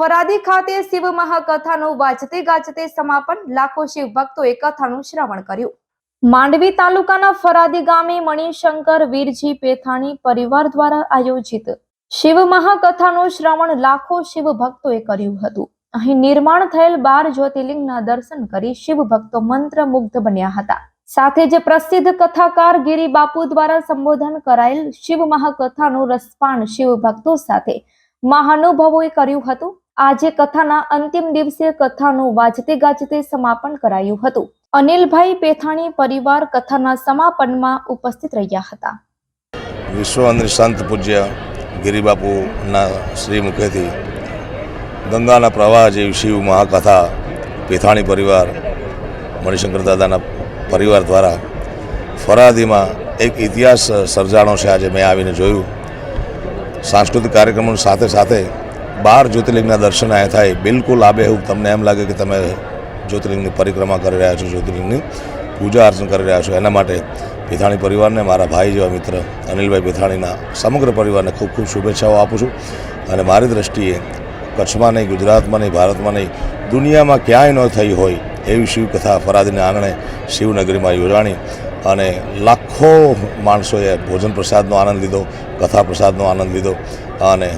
ફરાદી ખાતે શિવ મહાકથાનું વાજતે ગાજતે સમાપન. લાખો શિવ ભક્તોએ કથાનું શ્રવણ કર્યું. માંડવી તાલુકાના ફરાદી ગામે મણિશંકર વીરજી પેથાણી પરિવાર દ્વારા આયોજિત શિવ મહાકથાનું શ્રવણ લાખો શિવ ભક્તોએ કર્યું હતું. અહીં નિર્માણ થયેલ બાર જ્યોતિર્લિંગના દર્શન કરી શિવ ભક્તો મંત્રમુગ્ધ બન્યા હતા. સાથે જ પ્રસિદ્ધ કથાકાર ગિરી બાપુ દ્વારા સંબોધન કરાયેલ શિવ મહાકથાનું રસપાન શિવ ભક્તો સાથે મહાનુભાવોએ કર્યું હતું. આજે કથાના અંતિમ દિવસે કથાનું વાજતે ગાજતે સમાપન કરાયું હતું. અનિલભાઈ પેથાણી પરિવાર કથાના સમાપનમાં ઉપસ્થિત રહ્યા હતા. વિશ્વવંદની સંત પૂજ્ય ગિરિબાપુના શ્રી મુખેથી ગંગાના પ્રવાહ જેવી શિવ મહાકથા પેથાણી પરિવાર, મણિશંકર દાદાના પરિવાર દ્વારા ફરાદીમાં એક ઇતિહાસ સર્જાણો છે. આજે મેં આવીને જોયું. સાંસ્કૃતિક કાર્યક્રમોની સાથે સાથે બાર જ્યોતિર્લિંગના દર્શન આયા થાય, બિલકુલ આબેહૂબ તમને એમ લાગે કે તમે જ્યોતિર્લિંગની પરિક્રમા કરી રહ્યા છો, જ્યોતિર્લિંગની પૂજા અર્ચન કરી રહ્યા છો. એના માટે પેથાણી પરિવારને, મારા ભાઈ જેવા મિત્ર અનિલભાઈ પેથાણીના સમગ્ર પરિવારને ખૂબ ખૂબ શુભેચ્છાઓ આપું છું. અને મારી દ્રષ્ટિએ કચ્છમાં નહીં, ગુજરાતમાં નહીં, ભારતમાં નહીં, દુનિયામાં ક્યાંય ન થઈ હોય એવી શિવકથા ફરાદીને આંગણે શિવનગરીમાં યોજાણી અને લાખો માણસોએ ભોજન પ્રસાદનો આનંદ લીધો, કથા પ્રસાદનો આનંદ લીધો અને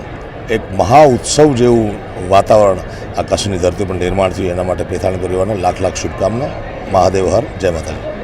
એક મહા ઉત્સવ જેવું વાતાવરણ આ કચ્છની ધરતી પર નિર્માણ થયું. એના માટે પેથાણ પરિવારને લાખ લાખ શુભકામના. મહાદેવ હર. જય માતાજી.